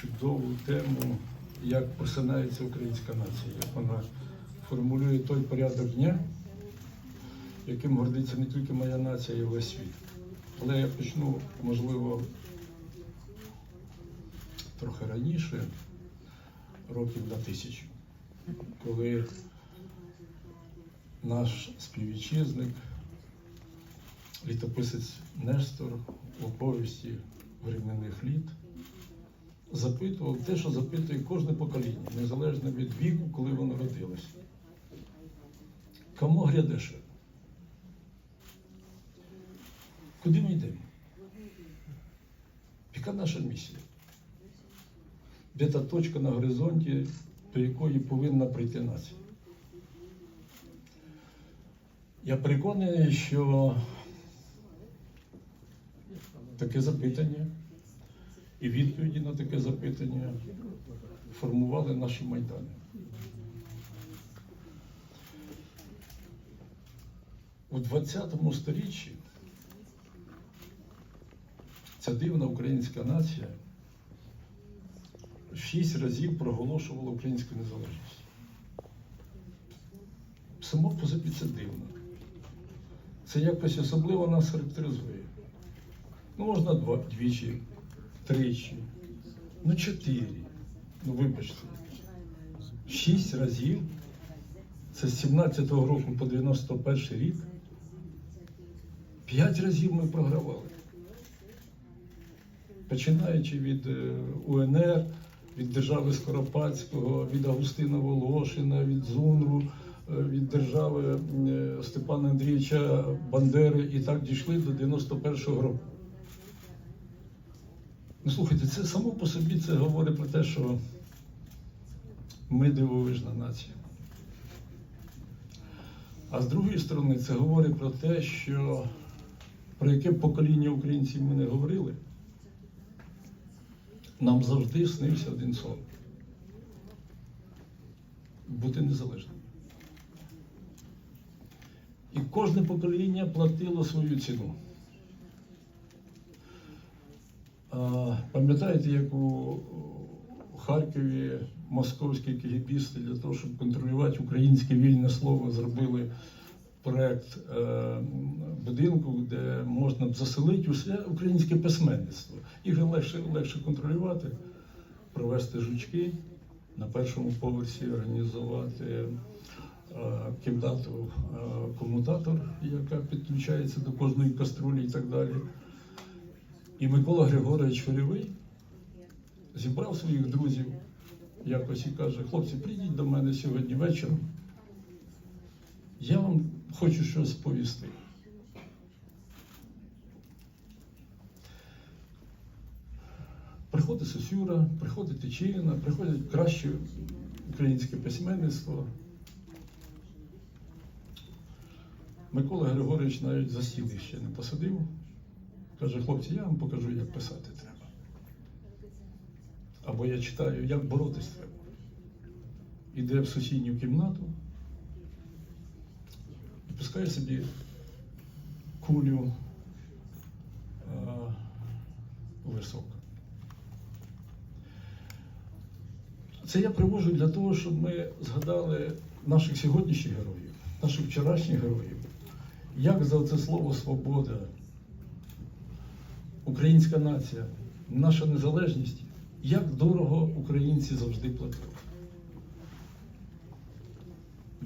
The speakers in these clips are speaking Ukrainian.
чудову тему, як просинається українська нація, як вона формулює той порядок дня, яким гордиться не тільки моя нація, а й весь світ. Але я почну, можливо, трохи раніше, років на тисячу, коли наш співвітчизник, літописець Нестор у повісті временних літ запитував те, що запитує кожне покоління, незалежно від віку, коли воно родилось. Кому грядеше? Куди ми йдемо? Яка наша місія? Де та точка на горизонті, до якої повинна прийти нація? Я переконаний, що таке запитання і відповіді на таке запитання формували наші майдани. У 20 сторіччі ця дивна українська нація шість разів проголошувала українську незалежність. Само по собі це дивно. Це якось особливо нас характеризує. Ну, можна два, двічі, тричі, ну чотири. Ну, вибачте. Шість разів. Це з 17-го року по 91 рік. П'ять разів ми програвали. Починаючи від е, УНР, від держави Скоропадського, від Августина Волошина, від ЗУНРу, е, від держави е, Степана Андрійовича Бандери і так дійшли до 91-го року. Ну, слухайте, це само по собі це говорить про те, що ми дивовижна нація. А з другої сторони, це говорить про те, що про яке покоління українців ми не говорили, нам завжди снився один сон. Бути незалежним. І кожне покоління платило свою ціну. А, Пам'ятаєте, як у Харкові московські кігібісти для того, щоб контролювати українське вільне слово, зробили проект е, будинку, де можна б заселити усе українське письменництво. Їх легше, легше контролювати, провести жучки на першому поверсі, організувати е, кімнату е, комутатор, яка підключається до кожної каструлі і так далі. І Микола Григорович Хорєвий зібрав своїх друзів якось і каже, хлопці, прийдіть до мене сьогодні вечором. Я вам хочу щось повісти. Приходить Сосюра, приходить Тичина, приходить краще українське письменництво. Микола Григорович навіть за стіл ще не посадив. Каже, хлопці, я вам покажу, як писати треба. Або я читаю, як боротись треба. Іде в сусідню кімнату і пускає собі кулю а, у висок. Це я привожу для того, щоб ми згадали наших сьогоднішніх героїв, наших вчорашніх героїв. Як за це слово свобода, українська нація, наша незалежність, як дорого українці завжди платили.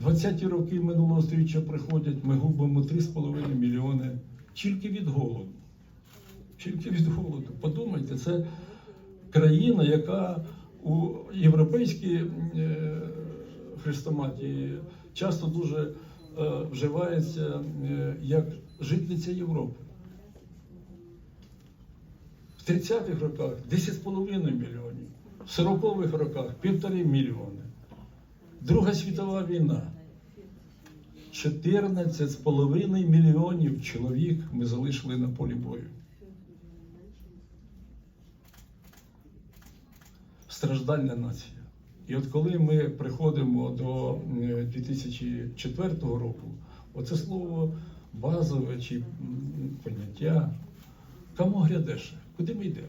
20-ті роки минулого століття приходять, ми губимо 3,5 мільйони тільки від голоду. Тільки від голоду. Подумайте, це країна, яка у європейській е, хрестоматії часто дуже е, вживається е, як житниця Європи. В 30-х роках 10,5 мільйонів, в 40-х роках півтори мільйони. Друга світова війна. 14,5 мільйонів чоловік ми залишили на полі бою. Страждальна нація. І от коли ми приходимо до е, 2004 року, оце слово базове чи поняття, кому грядеше, куди ми йдемо?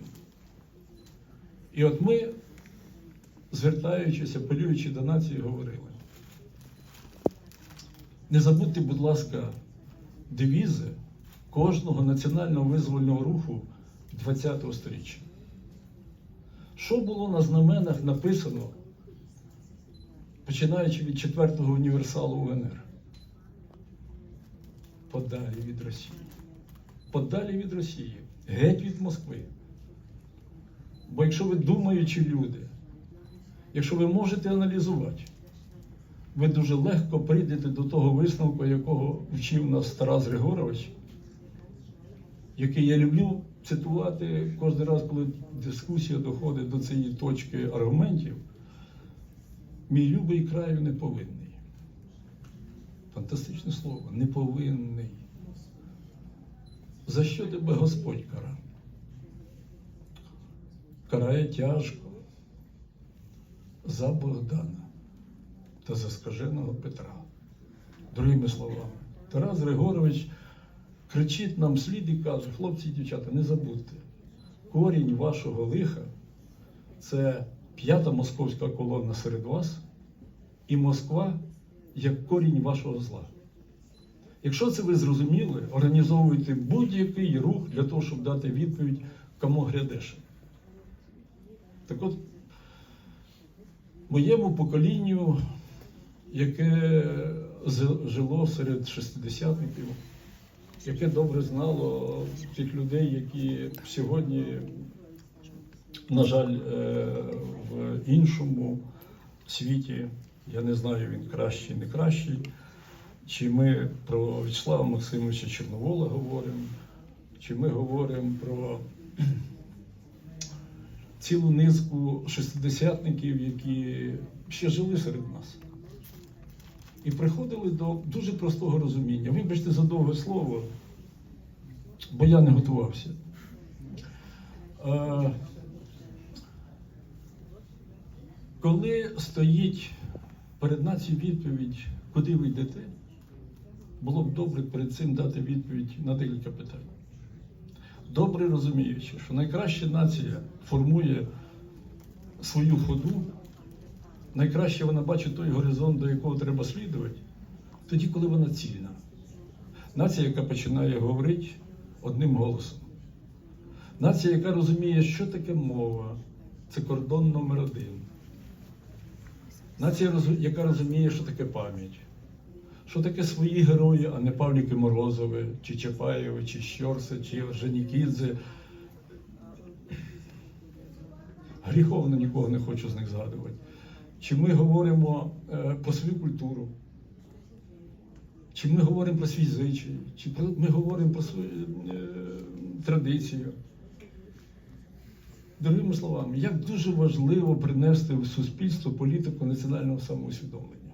І от ми, звертаючись, апелюючи до нації, говорили. Не забудьте, будь ласка, девізи кожного національного визвольного руху ХХ століття. Що було на знаменах написано, починаючи від четвертого універсалу УНР? Подалі від Росії. Подалі від Росії, геть від Москви. Бо якщо ви думаючі люди, якщо ви можете аналізувати, ви дуже легко прийдете до того висновку, якого вчив нас Тарас Григорович, який я люблю цитувати кожен раз, коли дискусія доходить до цієї точки аргументів. Мій любий краю не повинний. Фантастичне слово, не повинний. За що тебе Господь кара? Карає тяжко за Богдана та за скаженого Петра. Другими словами, Тарас Григорович кричить нам слід і каже, хлопці і дівчата, не забудьте, корінь вашого лиха це п'ята московська колона серед вас і Москва як корінь вашого зла. Якщо це ви зрозуміли, організовуйте будь-який рух для того, щоб дати відповідь, кому грядеш. Так от, моєму поколінню, яке жило серед шестидесятників, яке добре знало тих людей, які сьогодні, на жаль, е, в іншому світі, я не знаю, він кращий, не кращий, чи ми про Вячеслава Максимовича Чорновола говоримо, чи ми говоримо про цілу низку шестидесятників, які ще жили серед нас. І приходили до дуже простого розуміння. Вибачте за довге слово, бо я не готувався. Коли стоїть перед нацією відповідь, куди ви йдете, було б добре перед цим дати відповідь на декілька питань. Добре розуміючи, що найкраща нація формує свою ходу, найкраще вона бачить той горизонт, до якого треба слідувати, тоді, коли вона цільна. Нація, яка починає говорити одним голосом. Нація, яка розуміє, що таке мова, це кордон номер один. Нація, яка розуміє, що таке пам'ять, що таке свої герої, а не Павліки Морозови, чи Чапаєви, чи Щорси, чи Женікідзе. Гріховно нікого не хочу з них згадувати. Чи ми говоримо е, про свою культуру, чи ми говоримо про свій звичай, чи ми говоримо про свою е, традицію. Другими словами, як дуже важливо принести в суспільство політику національного самоусвідомлення.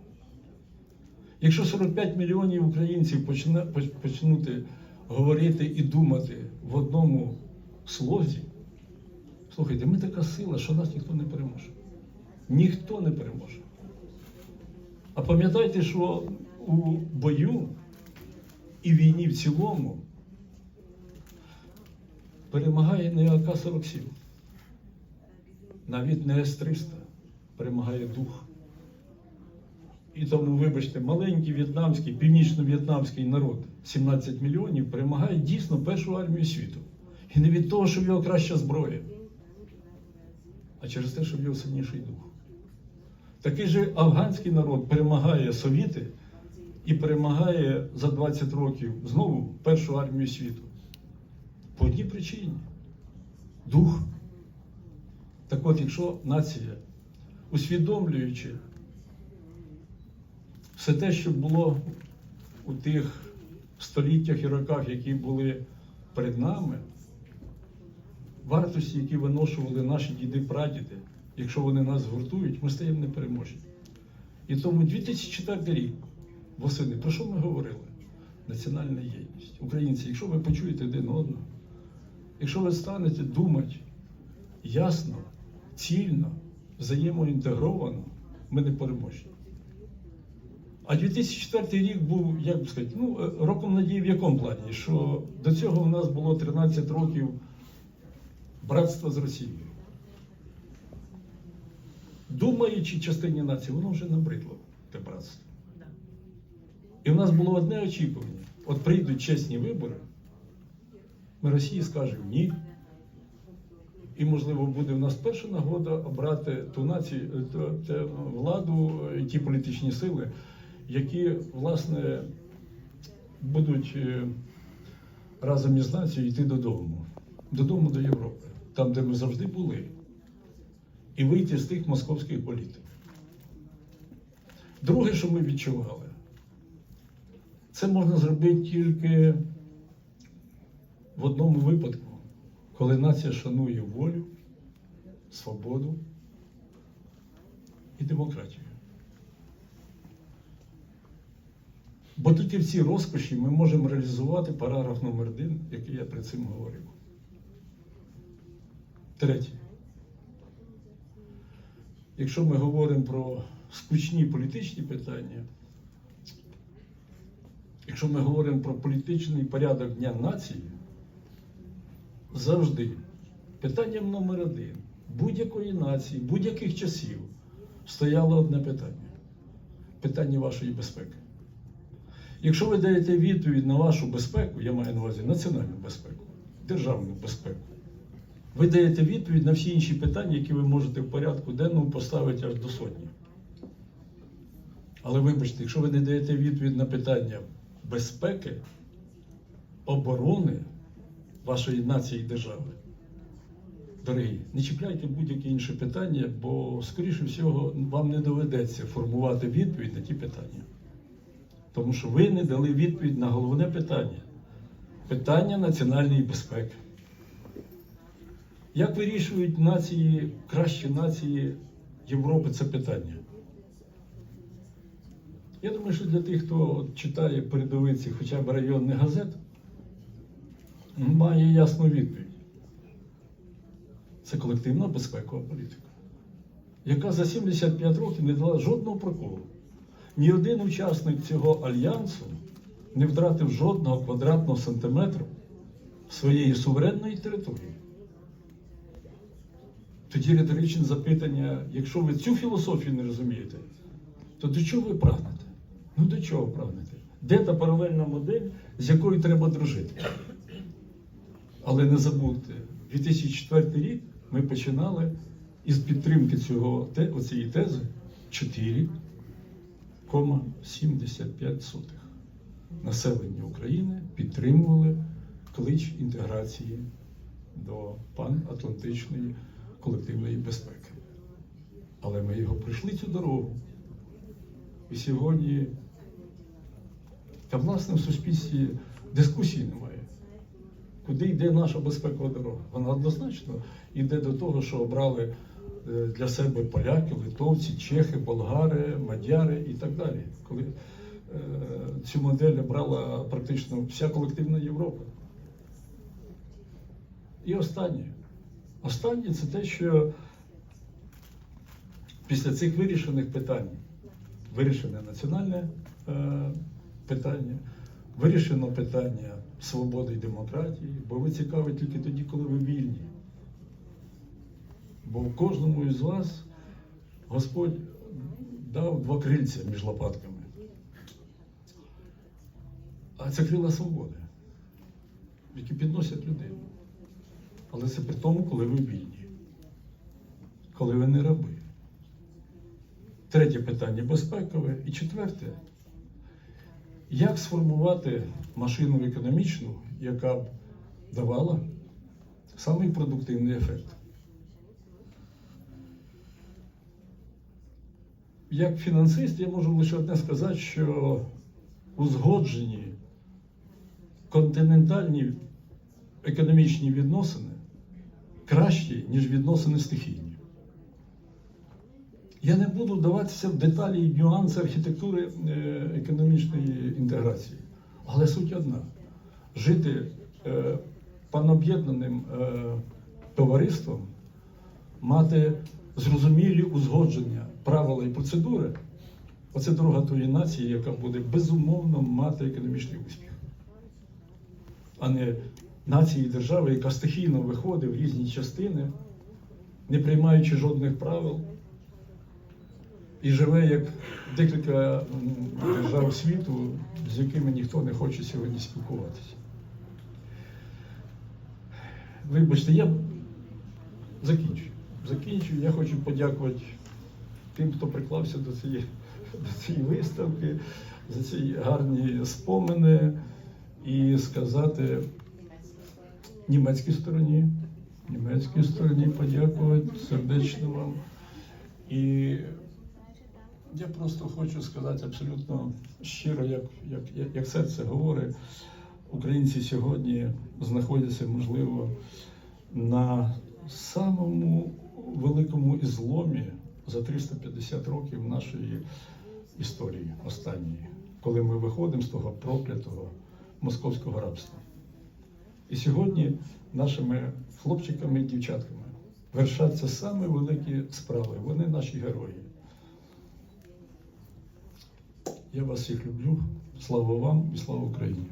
Якщо 45 мільйонів українців почне, почнути говорити і думати в одному слозі, слухайте, ми така сила, що нас ніхто не переможе. Ніхто не переможе. А пам'ятайте, що у бою і війні в цілому перемагає не АК-47, навіть не С-300, перемагає дух. І тому, вибачте, маленький в'єтнамський, північно-в'єтнамський народ, 17 мільйонів, перемагає дійсно першу армію світу. І не від того, що в нього краща зброя, а через те, що в нього сильніший дух. Такий же афганський народ перемагає совіти і перемагає за 20 років знову першу армію світу. По одній причині дух. Так от, якщо нація, усвідомлюючи все те, що було у тих століттях і роках, які були перед нами, вартості, які виношували наші діди прадіди, якщо вони нас згуртують, ми стаємо непереможні. І тому 2004 рік восени, про що ми говорили? Національна єдність. Українці, якщо ви почуєте один одного, якщо ви станете думати ясно, цільно, взаємоінтегровано, ми не переможні. А 2004 рік був, як би сказати, ну, е, роком надії в якому плані? Що до цього в нас було 13 років братства з Росією. думаючій частині нації, воно вже набридло те братство. І в нас було одне очікування: от прийдуть чесні вибори, ми Росії скажемо ні. І, можливо, буде в нас перша нагода обрати ту націю, е, ту, ту владу і ті політичні сили, які, власне, будуть е, разом із нацією йти додому, додому до Європи, там, де ми завжди були, і вийти з тих московських політик. Друге, що ми відчували, це можна зробити тільки в одному випадку, коли нація шанує волю, свободу і демократію. Бо тільки в цій розкоші ми можемо реалізувати параграф номер один, який я перед цим говорив. Третє. Якщо ми говоримо про скучні політичні питання, якщо ми говоримо про політичний порядок Дня нації, завжди питанням номер один будь-якої нації, будь-яких часів стояло одне питання питання вашої безпеки. Якщо ви даєте відповідь на вашу безпеку, я маю на увазі національну безпеку, державну безпеку, ви даєте відповідь на всі інші питання, які ви можете в порядку денному поставити аж до сотні. Але вибачте, якщо ви не даєте відповідь на питання безпеки, оборони вашої нації і держави, дорогі, не чіпляйте будь-яке інше питання, бо, скоріше всього, вам не доведеться формувати відповідь на ті питання. Тому що ви не дали відповідь на головне питання питання національної безпеки. Як вирішують нації, кращі нації Європи це питання? Я думаю, що для тих, хто читає передовиці хоча б районних газет, має ясну відповідь. Це колективна безпекова політика, яка за 75 років не дала жодного проколу. Ні один учасник цього альянсу не втратив жодного квадратного сантиметру своєї суверенної території. Тоді риторичне запитання, якщо ви цю філософію не розумієте, то до чого ви прагнете? Ну до чого прагнете? Де та паралельна модель, з якою треба дружити? Але не забудьте, 2004 рік ми починали із підтримки цього, цієї тези 4 0,75 населення України підтримували клич інтеграції до панатлантичної колективної безпеки. Але ми його пройшли цю дорогу. І сьогодні та власне в суспільстві дискусії немає. Куди йде наша безпекова дорога? Вона однозначно йде до того, що обрали для себе поляки, литовці, чехи, болгари, мадяри і так далі. Коли е, цю модель обрала практично вся колективна Європа. І останнє. Останнє це те, що після цих вирішених питань вирішене національне е, питання, вирішено питання свободи і демократії, бо ви цікаві тільки тоді, коли ви вільні. Бо кожному із вас Господь дав два крильця між лопатками. А це крила свободи, які підносять людину. Але це при тому, коли ви вільні, коли ви не раби. Третє питання безпекове. І четверте, як сформувати машину економічну, яка б давала самий продуктивний ефект? Як фінансист, я можу лише одне сказати, що узгоджені континентальні економічні відносини кращі, ніж відносини стихійні. Я не буду вдаватися в деталі і нюанси архітектури е, економічної інтеграції. Але суть одна: жити е, паноб'єднаним е, товариством, мати зрозумілі узгодження правила і процедури оце дорога тої нації, яка буде безумовно мати економічний успіх, а не нації держави, яка стихійно виходить в різні частини, не приймаючи жодних правил і живе як декілька держав світу, з якими ніхто не хоче сьогодні спілкуватися. Вибачте, я закінчу. Закінчу. Я хочу подякувати тим, хто приклався до цієї, до цієї виставки, за ці гарні спомини і сказати німецькій стороні, німецькій стороні подякувати сердечно вам. І я просто хочу сказати абсолютно щиро, як, як, як, серце говорить, українці сьогодні знаходяться, можливо, на самому великому ізломі за 350 років нашої історії останньої, коли ми виходимо з того проклятого московського рабства. І сьогодні нашими хлопчиками і дівчатками вершаться саме великі справи. Вони наші герої. Я вас всіх люблю. Слава вам і слава Україні!